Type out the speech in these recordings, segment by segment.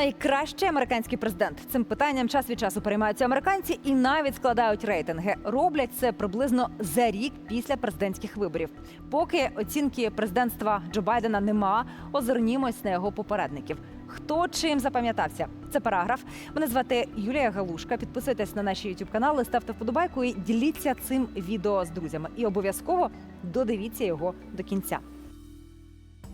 найкращий американський президент? Цим питанням час від часу переймаються американці і навіть складають рейтинги. Роблять це приблизно за рік після президентських виборів. Поки оцінки президентства Джо Байдена нема, озирнімось на його попередників. Хто чим запам'ятався? Це параграф. Мене звати Юлія Галушка. Підписуйтесь на наші youtube канали, ставте вподобайку і діліться цим відео з друзями. І обов'язково додивіться його до кінця.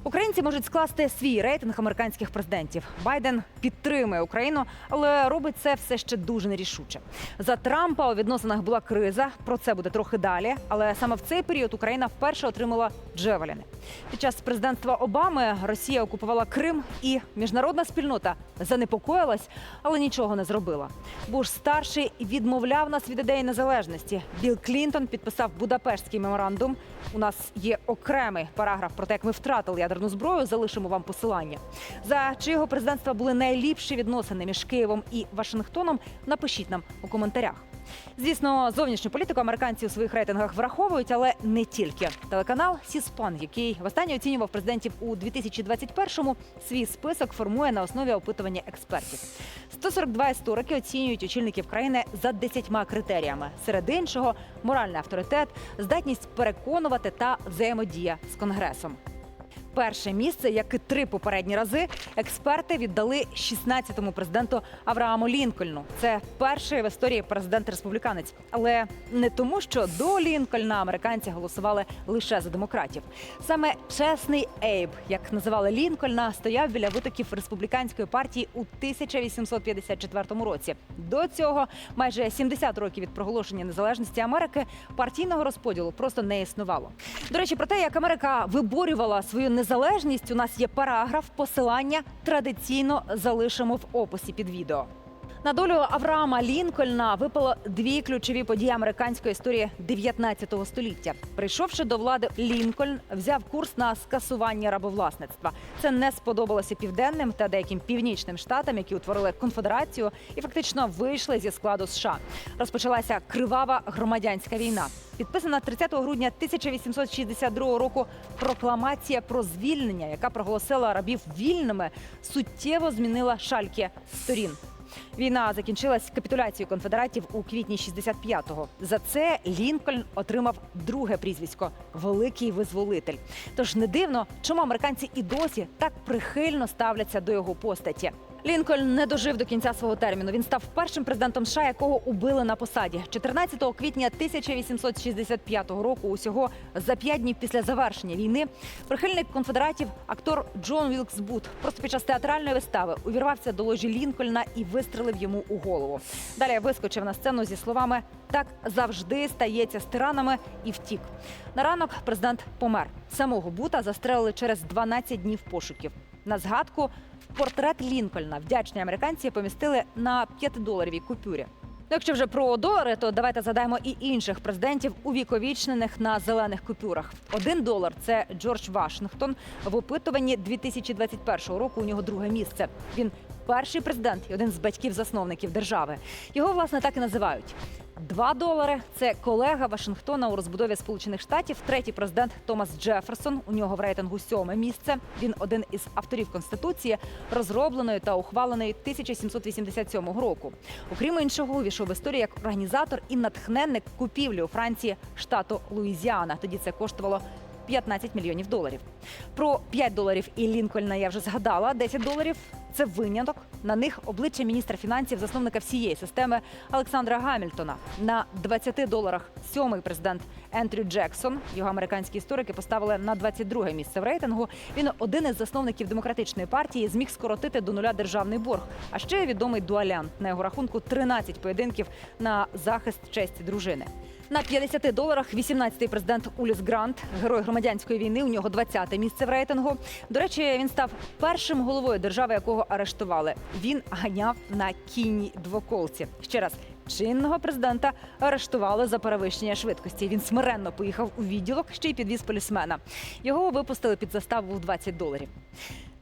Українці можуть скласти свій рейтинг американських президентів. Байден підтримує Україну, але робить це все ще дуже нерішуче. За Трампа у відносинах була криза. Про це буде трохи далі. Але саме в цей період Україна вперше отримала Джевеліни. Під час президентства Обами Росія окупувала Крим, і міжнародна спільнота занепокоїлась, але нічого не зробила. Буш старший відмовляв нас від ідеї незалежності. Білл Клінтон підписав Будапештський меморандум. У нас є окремий параграф про те, як ми втратили ядерну зброю. Залишимо вам посилання. За чиєго президентства були найліпші відносини між Києвом і Вашингтоном. Напишіть нам у коментарях. Звісно, зовнішню політику американці у своїх рейтингах враховують, але не тільки. Телеканал Сіспан, який востаннє оцінював президентів у 2021-му, свій список формує на основі опитування експертів. 142 історики оцінюють очільників країни за 10 критеріями. Серед іншого моральний авторитет, здатність переконувати та взаємодія з конгресом. Перше місце, як і три попередні рази, експерти віддали 16-му президенту Аврааму Лінкольну. Це перший в історії президент-республіканець, але не тому, що до Лінкольна американці голосували лише за демократів. Саме чесний Ейб, як називали Лінкольна, стояв біля витоків республіканської партії у 1854 році. До цього майже 70 років від проголошення незалежності Америки партійного розподілу просто не існувало. До речі, про те, як Америка виборювала свою незалежність, у нас є параграф посилання традиційно залишимо в описі під відео. На долю Авраама Лінкольна випало дві ключові події американської історії 19 століття. Прийшовши до влади, Лінкольн взяв курс на скасування рабовласництва. Це не сподобалося південним та деяким північним штатам, які утворили конфедерацію і фактично вийшли зі складу США. Розпочалася кривава громадянська війна. Підписана 30 грудня 1862 року прокламація про звільнення, яка проголосила рабів вільними, суттєво змінила шальки сторін. Війна закінчилась капітуляцією конфедератів у квітні 65-го. За це Лінкольн отримав друге прізвисько Великий визволитель. Тож не дивно, чому американці і досі так прихильно ставляться до його постаті. Лінкольн не дожив до кінця свого терміну. Він став першим президентом США, якого убили на посаді 14 квітня 1865 року. Усього за п'ять днів після завершення війни. Прихильник конфедератів, актор Джон Вілкс Бут, просто під час театральної вистави увірвався до ложі Лінкольна і вистрелив йому у голову. Далі вискочив на сцену зі словами Так завжди стається з тиранами і втік. На ранок президент помер. Самого Бута застрелили через 12 днів пошуків. На згадку портрет Лінкольна вдячні американці помістили на 5-доларовій купюрі. Ну, якщо вже про долари, то давайте згадаємо і інших президентів, увіковічнених на зелених купюрах. Один долар це Джордж Вашингтон. В опитуванні 2021 року у нього друге місце. Він перший президент і один з батьків-засновників держави. Його власне так і називають. Два долари це колега Вашингтона у розбудові Сполучених Штатів. Третій президент Томас Джеферсон. У нього в рейтингу сьоме місце. Він один із авторів конституції, розробленої та ухваленої 1787 року. Окрім іншого, увійшов в історію як організатор і натхненник купівлі у Франції штату Луїзіана. Тоді це коштувало 15 мільйонів доларів. Про 5 доларів і Лінкольна я вже згадала. 10 доларів це виняток. На них обличчя міністра фінансів, засновника всієї системи Олександра Гамільтона. На 20 доларах сьомий президент Ендрю Джексон. Його американські історики поставили на 22 місце в рейтингу. Він один із засновників демократичної партії, зміг скоротити до нуля державний борг. А ще відомий дуалянт. На його рахунку 13 поєдинків на захист честі дружини. На 50 доларах 18-й президент Уліс Грант, герой громадянської війни. У нього 20-те місце в рейтингу. До речі, він став першим головою держави, якого арештували. Він ганяв на кінній двоколці. Ще раз. Чинного президента арештували за перевищення швидкості. Він смиренно поїхав у відділок, ще й підвіз полісмена. Його випустили під заставу в 20 доларів.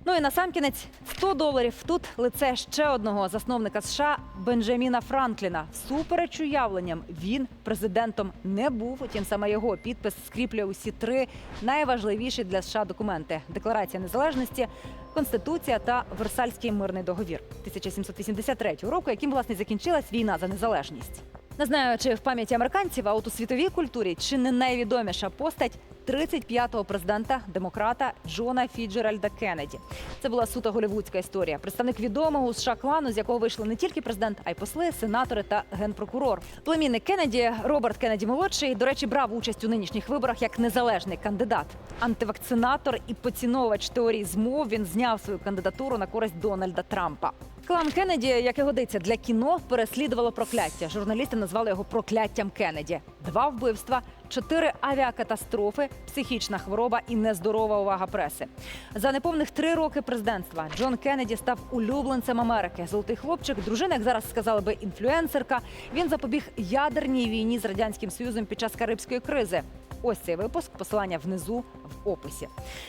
Ну і насамкінець 100 доларів. Тут лице ще одного засновника США Бенджаміна Франкліна. Всупереч уявленням він президентом не був. Утім, саме його підпис скріплює усі три найважливіші для США документи: Декларація незалежності, Конституція та Версальський мирний договір 1783 року, яким власне закінчилась війна за незалежність. Не знаю, чи в пам'яті американців, а от у світовій культурі чи не найвідоміша постать 35-го президента демократа Джона Фіджеральда Кеннеді. Це була суто голівудська історія. Представник відомого США клану, з якого вийшли не тільки президент, а й посли, сенатори та генпрокурор. Племінник Кеннеді Роберт Кеннеді молодший, до речі, брав участь у нинішніх виборах як незалежний кандидат. Антивакцинатор і поціновувач теорії змов. Він зняв свою кандидатуру на користь Дональда Трампа. Клан Кеннеді, як і годиться для кіно, переслідувало прокляття. Журналісти назвали його прокляттям Кеннеді. Два вбивства, чотири авіакатастрофи, психічна хвороба і нездорова увага преси. За неповних три роки президентства Джон Кеннеді став улюбленцем Америки. Золотий хлопчик, дружина, як зараз сказали би, інфлюенсерка. Він запобіг ядерній війні з радянським союзом під час карибської кризи. Ось цей випуск. Посилання внизу в описі.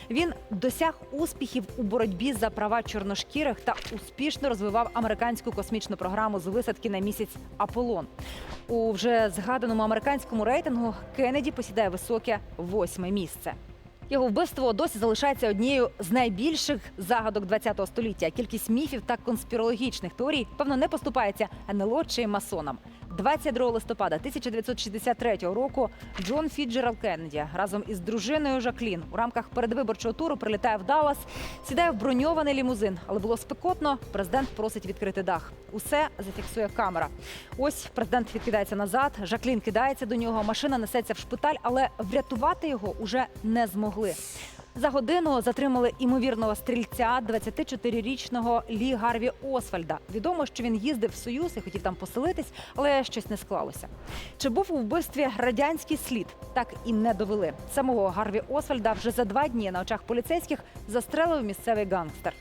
Він досяг успіхів у боротьбі за права чорношкірих та успішно розвивав американську космічну програму з висадки на місяць Аполлон. У вже згаданому американському рейтингу Кеннеді посідає високе восьме місце. Його вбивство досі залишається однією з найбільших загадок ХХ століття. Кількість міфів та конспірологічних теорій певно не поступається НЛО чи масонам. 22 листопада 1963 року Джон Фіджеральд Кеннеді разом із дружиною Жаклін у рамках передвиборчого туру прилітає в Даллас, сідає в броньований лімузин, але було спекотно. Президент просить відкрити дах. Усе зафіксує камера. Ось президент відкидається назад. Жаклін кидається до нього. Машина несеться в шпиталь, але врятувати його уже не змогли. За годину затримали імовірного стрільця 24-річного Лі Гарві Освальда. Відомо, що він їздив в Союз і хотів там поселитись, але щось не склалося. Чи був у вбивстві радянський слід? Так і не довели. Самого Гарві Освальда вже за два дні на очах поліцейських застрелив місцевий гангстер.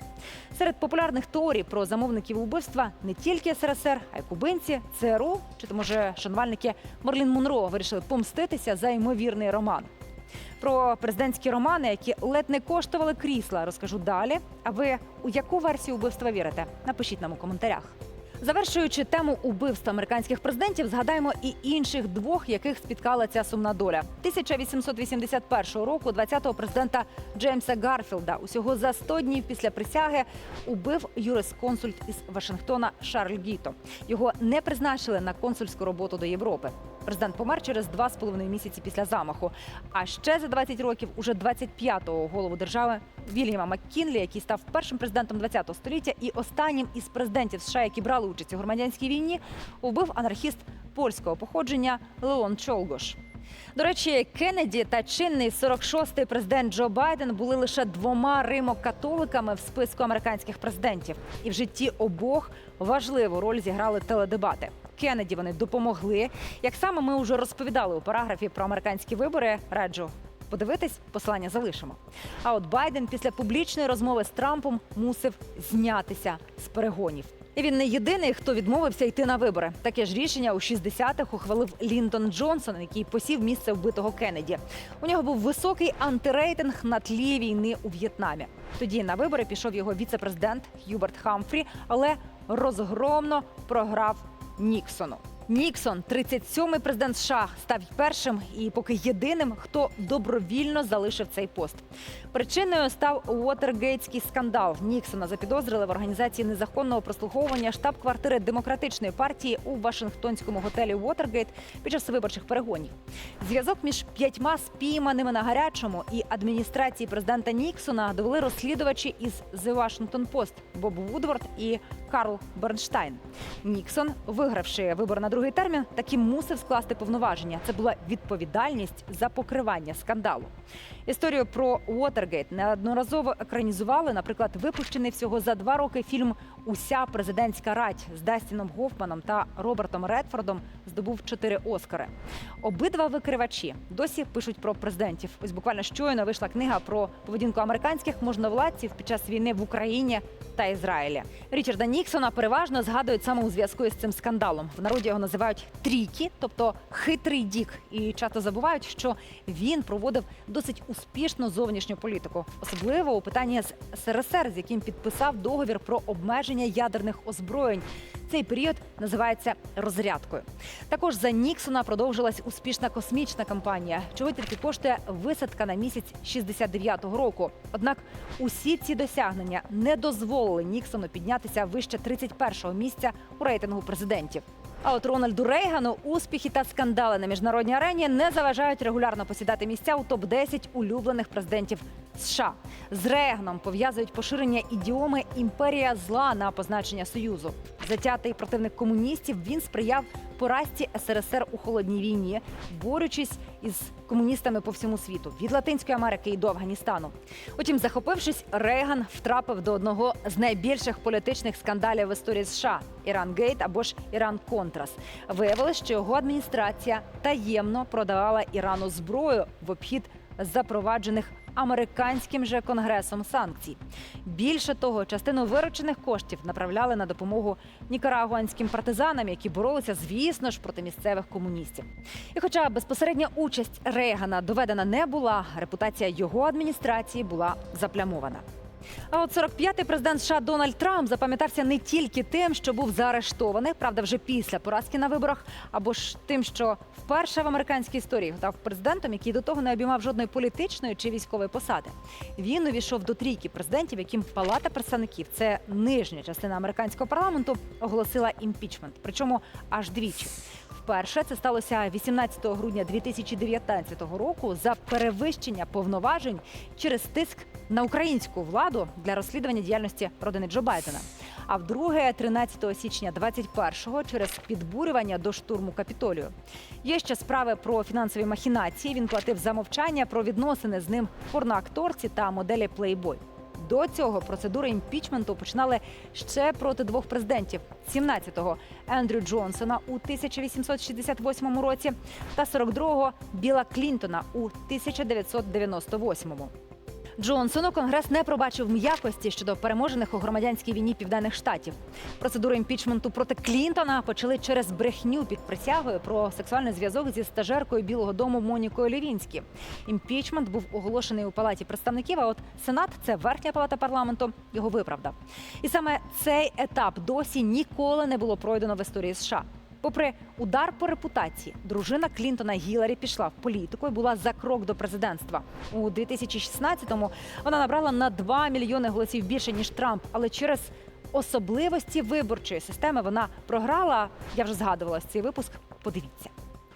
Серед популярних теорій про замовників убивства не тільки СРСР, а й кубинці, ЦРУ чи то може шанувальники Мерлін Монро вирішили помститися за ймовірний роман. Про президентські романи, які ледь не коштували крісла, розкажу далі. А ви у яку версію вбивства вірите? Напишіть нам у коментарях. Завершуючи тему убивств американських президентів, згадаємо і інших двох, яких спіткала ця сумна доля. 1881 року 20-го президента Джеймса Гарфілда усього за 100 днів після присяги убив юрисконсульт із Вашингтона Шарль Гіто. Його не призначили на консульську роботу до Європи. Президент помер через два з половиною місяці після замаху. А ще за 20 років, уже 25-го голову держави Вільяма Маккінлі, який став першим президентом 20-го століття і останнім із президентів США, які брали участь у громадянській війні, вбив анархіст польського походження Леон Чолгош. До речі, Кеннеді та чинний 46-й президент Джо Байден були лише двома римокатоликами в списку американських президентів, і в житті обох важливу роль зіграли теледебати. Кеннеді вони допомогли. Як саме ми вже розповідали у параграфі про американські вибори, раджу подивитись, посилання залишимо. А от Байден після публічної розмови з Трампом мусив знятися з перегонів. І він не єдиний, хто відмовився йти на вибори. Таке ж рішення у 60-х ухвалив Ліндон Джонсон, який посів місце вбитого Кеннеді. У нього був високий антирейтинг на тлі війни у В'єтнамі. Тоді на вибори пішов його віце-президент Х'юберт Хамфрі, але розгромно програв Ніксону. Ніксон, 37-й президент США, став першим і поки єдиним, хто добровільно залишив цей пост. Причиною став Уотергейтський скандал. Ніксона запідозрили в організації незаконного прослуховування штаб-квартири демократичної партії у Вашингтонському готелі Уотергейт під час виборчих перегонів. Зв'язок між п'ятьма спійманими на гарячому і адміністрації президента Ніксона довели розслідувачі із The Washington Post Боб Вудворд і Карл Бернштайн. Ніксон, вигравши вибори на другий термін, таки мусив скласти повноваження. Це була відповідальність за покривання скандалу. Історію про Уотергейт неодноразово екранізували. Наприклад, випущений всього за два роки фільм Уся президентська рать з Дастіном Гофманом та Робертом Редфордом здобув чотири Оскари. Обидва викривачі досі пишуть про президентів. Ось буквально щойно вийшла книга про поведінку американських можновладців під час війни в Україні та Ізраїлі. Річарда Ніксона переважно згадують саме у зв'язку із цим скандалом. В народі його називають трійкі, тобто хитрий дік, і часто забувають, що він проводив досить успішну зовнішню політику, особливо у питанні з СРСР, з яким підписав договір про обмеження ядерних озброєнь. Цей період називається розрядкою. Також за Ніксона продовжилась успішна космічна кампанія, чого тільки коштує висадка на місяць 69-го року. Однак усі ці досягнення не дозволили Ніксону піднятися вище 31-го місця у рейтингу президентів. А от Рональду Рейгану успіхи та скандали на міжнародній арені не заважають регулярно посідати місця у топ 10 улюблених президентів США. З Рейганом пов'язують поширення ідіоми імперія зла на позначення союзу. Затятий противник комуністів він сприяв поразці СРСР у холодній війні, борючись із комуністами по всьому світу від Латинської Америки і до Афганістану. Утім, захопившись, Рейган втрапив до одного з найбільших політичних скандалів в історії США Іран-Гейт або ж Іран-Контрас. Виявилось, що його адміністрація таємно продавала Ірану зброю в обхід запроваджених американським же конгресом санкцій. Більше того, частину виручених коштів направляли на допомогу нікарагуанським партизанам, які боролися, звісно ж, проти місцевих комуністів. І хоча безпосередня участь Рейгана доведена не була, репутація його адміністрації була заплямована. А от 45-й президент США Дональд Трамп запам'ятався не тільки тим, що був заарештований, правда, вже після поразки на виборах, або ж тим, що вперше в американській історії став президентом, який до того не обіймав жодної політичної чи військової посади. Він увійшов до трійки президентів, яким Палата представників, це нижня частина американського парламенту, оголосила імпічмент, причому аж двічі. Вперше це сталося 18 грудня 2019 року за перевищення повноважень через тиск на українську владу для розслідування діяльності родини Джо Байдена. А вдруге, 13 січня 21-го через підбурювання до штурму капітолію. Є ще справи про фінансові махінації. Він платив за мовчання про відносини з ним порноакторці та моделі Playboy. До цього процедури імпічменту починали ще проти двох президентів: 17-го Ендрю Джонсона у 1868 році та 42-го Біла Клінтона у 1998-му. Джонсону конгрес не пробачив м'якості щодо переможених у громадянській війні південних штатів. Процедуру імпічменту проти Клінтона почали через брехню під присягою про сексуальний зв'язок зі стажеркою Білого Дому Монікою Левінські. Імпічмент був оголошений у палаті представників. А от Сенат, це верхня палата парламенту, його виправдав. І саме цей етап досі ніколи не було пройдено в історії США. Попри удар по репутації, дружина Клінтона Гіларі пішла в політику і була за крок до президентства. У 2016-му вона набрала на 2 мільйони голосів більше ніж Трамп, але через особливості виборчої системи вона програла. Я вже згадувала цей випуск. Подивіться.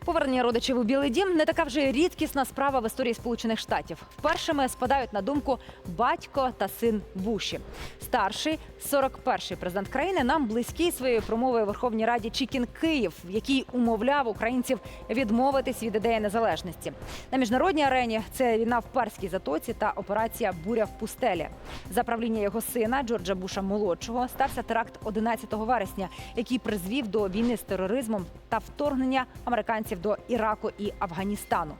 Повернення родичів у Білий Дім не така вже рідкісна справа в історії Сполучених Штатів. Першими спадають на думку батько та син Буші. Старший 41-й президент країни нам близький своєю промовою Верховній Раді Чікін Київ, в якій умовляв українців відмовитись від ідеї незалежності. На міжнародній арені це війна в Перській затоці та операція Буря в пустелі. За правління його сина Джорджа Буша молодшого стався теракт 11 вересня, який призвів до війни з тероризмом та вторгнення американців до Іраку і Афганістану.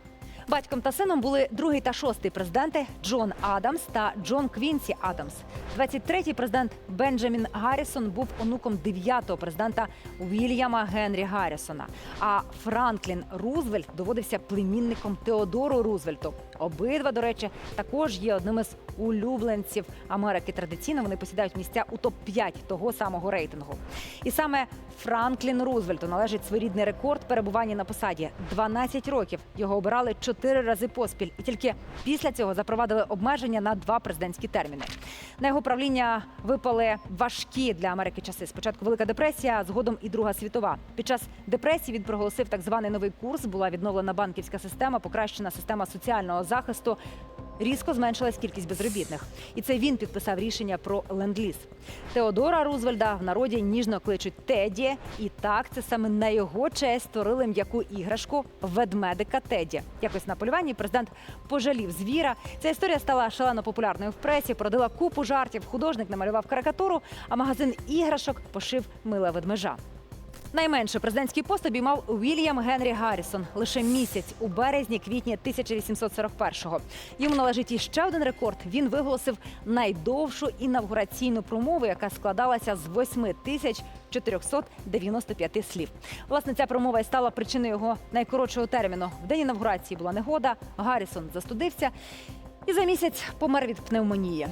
Батьком та сином були другий та шостий президенти Джон Адамс та Джон Квінсі Адамс. 23-й президент Бенджамін Гаррісон був онуком дев'ятого президента Вільяма Генрі Гаррісона. А Франклін Рузвельт доводився племінником Теодору Рузвельту. Обидва, до речі, також є одним із улюбленців Америки. Традиційно вони посідають місця у топ 5 того самого рейтингу. І саме Франклін Рузвельту належить своєрідний рекорд перебування на посаді 12 років. Його обирали чотири рази поспіль, і тільки після цього запровадили обмеження на два президентські терміни. На його правління випали важкі для Америки часи. Спочатку Велика депресія, згодом і Друга світова. Під час депресії він проголосив так званий новий курс. Була відновлена банківська система, покращена система соціального захисту. Різко зменшилась кількість безробітних, і це він підписав рішення про ленд-ліз. Теодора Рузвельда в народі ніжно кличуть Теді, і так це саме на його честь створили м'яку іграшку ведмедика Теді. Якось на полюванні президент пожалів звіра. Ця історія стала шалено популярною в пресі, породила купу жартів. Художник намалював карикатуру, а магазин іграшок пошив миле ведмежа. Найменше президентський пост обіймав Вільям Генрі Гаррісон лише місяць у березні-квітні 1841-го. Йому належить іще один рекорд. Він виголосив найдовшу інавгураційну промову, яка складалася з 8 тисяч 495 слів. Власне, ця промова і стала причиною його найкоротшого терміну. В день інавгурації була негода. Гаррісон застудився і за місяць помер від пневмонії.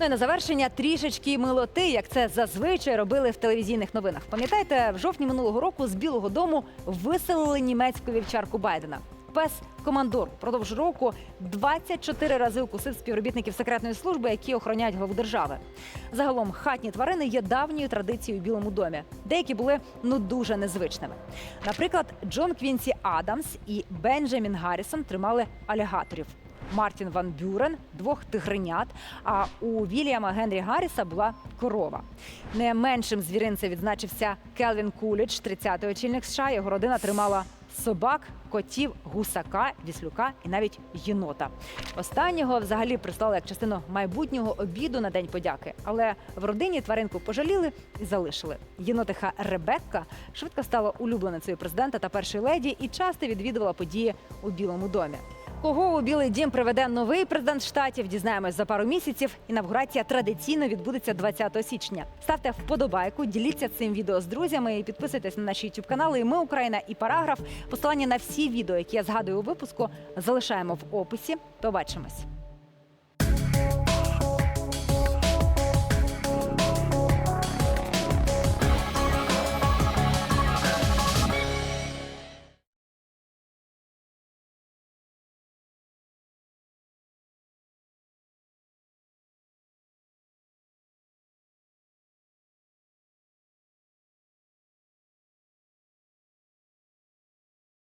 Ну і на завершення трішечки милоти, як це зазвичай робили в телевізійних новинах. Пам'ятаєте, в жовтні минулого року з Білого Дому виселили німецьку вівчарку Байдена. Пес командор продовж року 24 рази укусив співробітників секретної служби, які охороняють главу держави. Загалом хатні тварини є давньою традицією у Білому домі. Деякі були ну дуже незвичними. Наприклад, Джон Квінсі Адамс і Бенджамін Гаррісон тримали алігаторів. Мартін Ван Бюрен, двох тигренят. А у Вільяма Генрі Гарріса була корова. Не меншим звіринцем відзначився Келвін Куліч, 30-й очільник США. Його родина тримала собак, котів, гусака, віслюка і навіть єнота. Останнього взагалі прислали як частину майбутнього обіду на день подяки. Але в родині тваринку пожаліли і залишили. Єнотиха Ребекка швидко стала улюбленицею президента та першої леді і часто відвідувала події у Білому домі. Кого у Білий Дім приведе новий президент штатів? Дізнаємось за пару місяців. Інавгурація традиційно відбудеться 20 січня. Ставте вподобайку, діліться цим відео з друзями і підписуйтесь на наші youtube канали. Ми Україна і параграф. Посилання на всі відео, які я згадую у випуску, залишаємо в описі. Побачимось.